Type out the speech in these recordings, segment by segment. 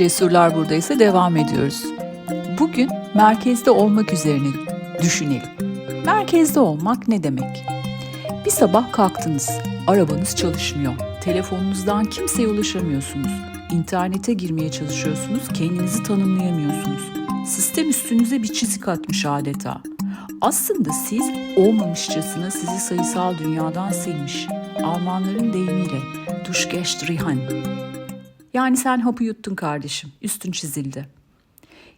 Cesurlar buradaysa devam ediyoruz. Bugün merkezde olmak üzerine düşünelim. Merkezde olmak ne demek? Bir sabah kalktınız, arabanız çalışmıyor, telefonunuzdan kimseye ulaşamıyorsunuz, internete girmeye çalışıyorsunuz, kendinizi tanımlayamıyorsunuz. Sistem üstünüze bir çizik atmış adeta. Aslında siz olmamışçasına sizi sayısal dünyadan silmiş. Almanların deyimiyle Durchgestrichen. Yani sen hapı yuttun kardeşim, üstün çizildi.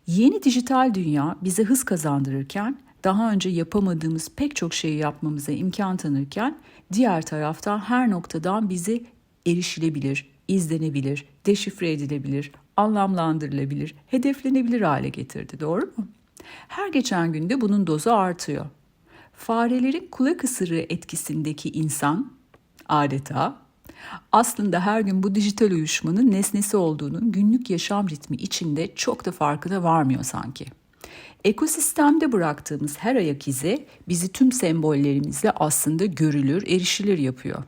Yeni dijital dünya bize hız kazandırırken, daha önce yapamadığımız pek çok şeyi yapmamıza imkan tanırken, diğer taraftan her noktadan bizi erişilebilir, izlenebilir, deşifre edilebilir, anlamlandırılabilir, hedeflenebilir hale getirdi. Doğru mu? Her geçen günde bunun dozu artıyor. Farelerin kulak ısırığı etkisindeki insan adeta aslında her gün bu dijital uyuşmanın nesnesi olduğunun günlük yaşam ritmi içinde çok da farkına varmıyor sanki. Ekosistemde bıraktığımız her ayak izi bizi tüm sembollerimizle aslında görülür, erişilir yapıyor.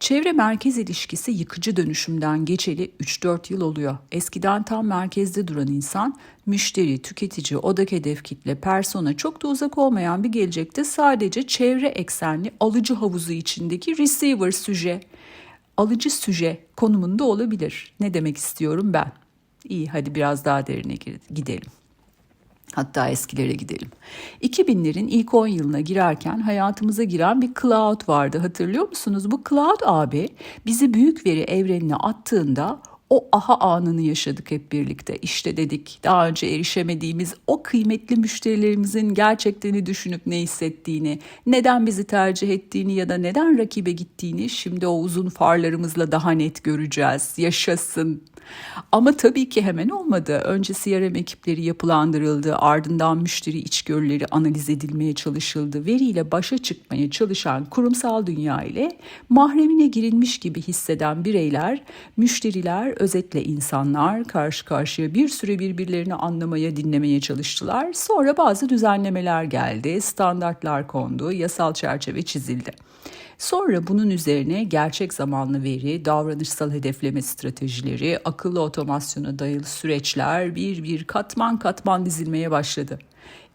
Çevre merkez ilişkisi yıkıcı dönüşümden geçeli 3-4 yıl oluyor. Eskiden tam merkezde duran insan, müşteri, tüketici, odak hedef kitle, persona çok da uzak olmayan bir gelecekte sadece çevre eksenli alıcı havuzu içindeki receiver süje, alıcı süje konumunda olabilir. Ne demek istiyorum ben? İyi hadi biraz daha derine gidelim. Hatta eskilere gidelim. 2000'lerin ilk 10 yılına girerken hayatımıza giren bir cloud vardı hatırlıyor musunuz? Bu cloud abi bizi büyük veri evrenine attığında o aha anını yaşadık hep birlikte. İşte dedik daha önce erişemediğimiz o kıymetli müşterilerimizin gerçekten düşünüp ne hissettiğini, neden bizi tercih ettiğini ya da neden rakibe gittiğini şimdi o uzun farlarımızla daha net göreceğiz. Yaşasın. Ama tabii ki hemen olmadı. Önce CRM ekipleri yapılandırıldı, ardından müşteri içgörüleri analiz edilmeye çalışıldı. Veriyle başa çıkmaya çalışan kurumsal dünya ile mahremine girilmiş gibi hisseden bireyler, müşteriler, özetle insanlar karşı karşıya bir süre birbirlerini anlamaya, dinlemeye çalıştılar. Sonra bazı düzenlemeler geldi, standartlar kondu, yasal çerçeve çizildi. Sonra bunun üzerine gerçek zamanlı veri, davranışsal hedefleme stratejileri, akıllı otomasyona dayalı süreçler bir bir katman katman dizilmeye başladı.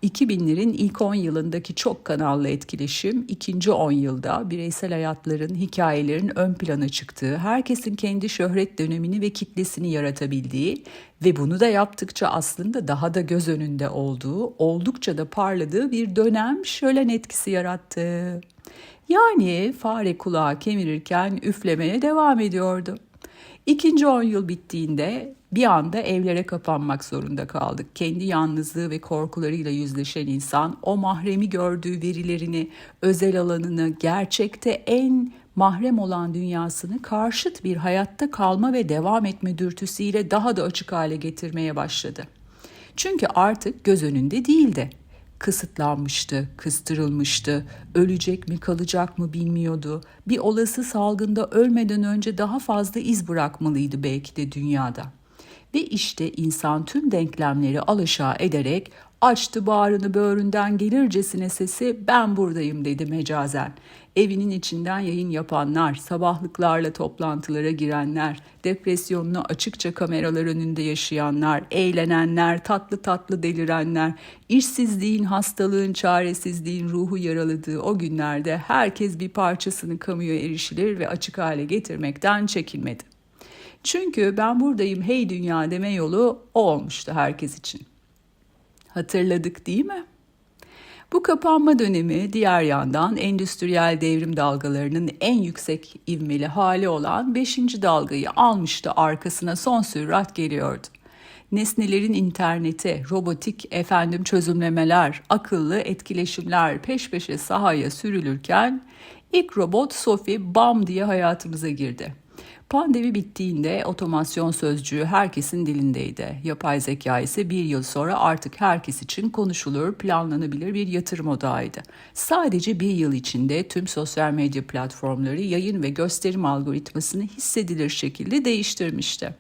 2000'lerin ilk 10 yılındaki çok kanallı etkileşim ikinci 10 yılda bireysel hayatların, hikayelerin ön plana çıktığı, herkesin kendi şöhret dönemini ve kitlesini yaratabildiği ve bunu da yaptıkça aslında daha da göz önünde olduğu, oldukça da parladığı bir dönem şölen etkisi yarattı. Yani fare kulağı kemirirken üflemeye devam ediyordu. İkinci on yıl bittiğinde bir anda evlere kapanmak zorunda kaldık. Kendi yalnızlığı ve korkularıyla yüzleşen insan o mahremi gördüğü verilerini, özel alanını, gerçekte en mahrem olan dünyasını karşıt bir hayatta kalma ve devam etme dürtüsüyle daha da açık hale getirmeye başladı. Çünkü artık göz önünde değildi kısıtlanmıştı, kıstırılmıştı, ölecek mi kalacak mı bilmiyordu. Bir olası salgında ölmeden önce daha fazla iz bırakmalıydı belki de dünyada. Ve işte insan tüm denklemleri alaşağı ederek açtı bağrını böğründen gelircesine sesi ben buradayım dedi mecazen. Evinin içinden yayın yapanlar, sabahlıklarla toplantılara girenler, depresyonunu açıkça kameralar önünde yaşayanlar, eğlenenler, tatlı tatlı delirenler, işsizliğin, hastalığın, çaresizliğin ruhu yaraladığı o günlerde herkes bir parçasını kamuya erişilir ve açık hale getirmekten çekinmedi. Çünkü ben buradayım hey dünya deme yolu o olmuştu herkes için. Hatırladık değil mi? Bu kapanma dönemi diğer yandan endüstriyel devrim dalgalarının en yüksek ivmeli hali olan 5. dalgayı almıştı arkasına son sürat geliyordu. Nesnelerin interneti, robotik efendim çözümlemeler, akıllı etkileşimler peş peşe sahaya sürülürken ilk robot Sophie bam diye hayatımıza girdi. Pandemi bittiğinde otomasyon sözcüğü herkesin dilindeydi. Yapay zeka ise bir yıl sonra artık herkes için konuşulur, planlanabilir bir yatırım odağıydı. Sadece bir yıl içinde tüm sosyal medya platformları yayın ve gösterim algoritmasını hissedilir şekilde değiştirmişti.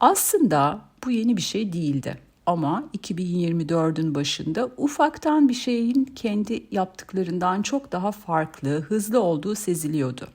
Aslında bu yeni bir şey değildi. Ama 2024'ün başında ufaktan bir şeyin kendi yaptıklarından çok daha farklı, hızlı olduğu seziliyordu.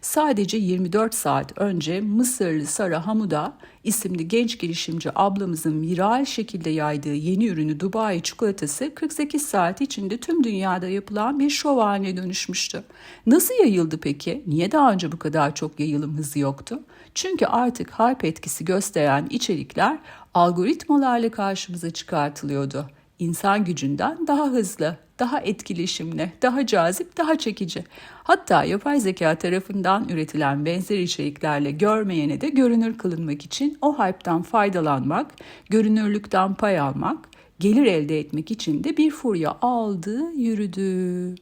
Sadece 24 saat önce Mısırlı Sara Hamuda isimli genç girişimci ablamızın viral şekilde yaydığı yeni ürünü Dubai çikolatası 48 saat içinde tüm dünyada yapılan bir şov haline dönüşmüştü. Nasıl yayıldı peki? Niye daha önce bu kadar çok yayılım hızı yoktu? Çünkü artık hype etkisi gösteren içerikler algoritmalarla karşımıza çıkartılıyordu. İnsan gücünden daha hızlı, daha etkileşimli, daha cazip, daha çekici. Hatta yapay zeka tarafından üretilen benzer içeriklerle görmeyene de görünür kılınmak için o hype'tan faydalanmak, görünürlükten pay almak, gelir elde etmek için de bir furya aldı, yürüdü.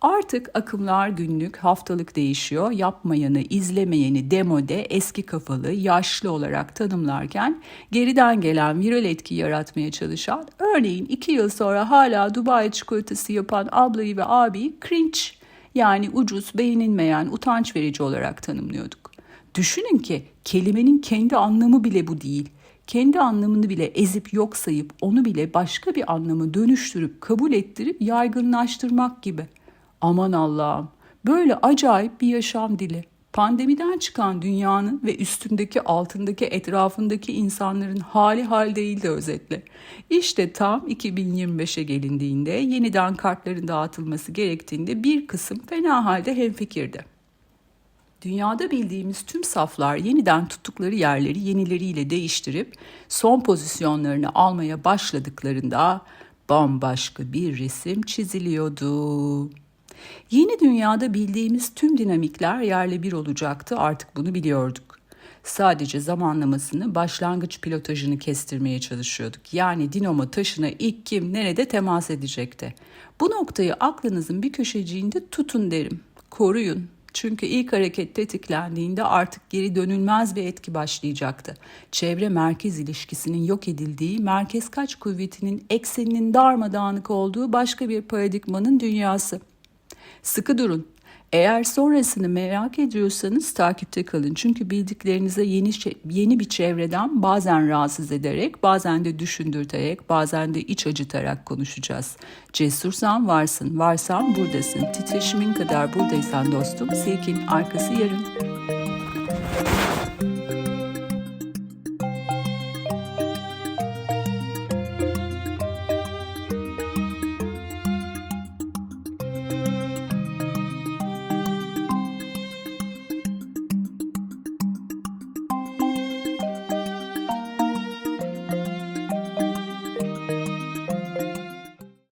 Artık akımlar günlük, haftalık değişiyor. Yapmayanı, izlemeyeni demode, eski kafalı, yaşlı olarak tanımlarken geriden gelen viral etki yaratmaya çalışan, örneğin iki yıl sonra hala Dubai çikolatası yapan ablayı ve abiyi cringe yani ucuz, beğenilmeyen, utanç verici olarak tanımlıyorduk. Düşünün ki kelimenin kendi anlamı bile bu değil. Kendi anlamını bile ezip yok sayıp onu bile başka bir anlamı dönüştürüp kabul ettirip yaygınlaştırmak gibi. Aman Allah'ım böyle acayip bir yaşam dili. Pandemiden çıkan dünyanın ve üstündeki altındaki etrafındaki insanların hali hal değil de özetle. İşte tam 2025'e gelindiğinde yeniden kartların dağıtılması gerektiğinde bir kısım fena halde hemfikirdi. Dünyada bildiğimiz tüm saflar yeniden tuttukları yerleri yenileriyle değiştirip son pozisyonlarını almaya başladıklarında bambaşka bir resim çiziliyordu. Yeni dünyada bildiğimiz tüm dinamikler yerle bir olacaktı artık bunu biliyorduk. Sadece zamanlamasını, başlangıç pilotajını kestirmeye çalışıyorduk. Yani dinamo taşına ilk kim nerede temas edecekti. Bu noktayı aklınızın bir köşeciğinde tutun derim. Koruyun, çünkü ilk hareket tetiklendiğinde artık geri dönülmez bir etki başlayacaktı. Çevre merkez ilişkisinin yok edildiği, merkez kaç kuvvetinin ekseninin darmadağınık olduğu başka bir paradigmanın dünyası. Sıkı durun. Eğer sonrasını merak ediyorsanız takipte kalın. Çünkü bildiklerinize yeni yeni bir çevreden bazen rahatsız ederek, bazen de düşündürterek, bazen de iç acıtarak konuşacağız. Cesursan varsın, varsan buradasın. Titreşimin kadar buradaysan dostum, silkin arkası yarın.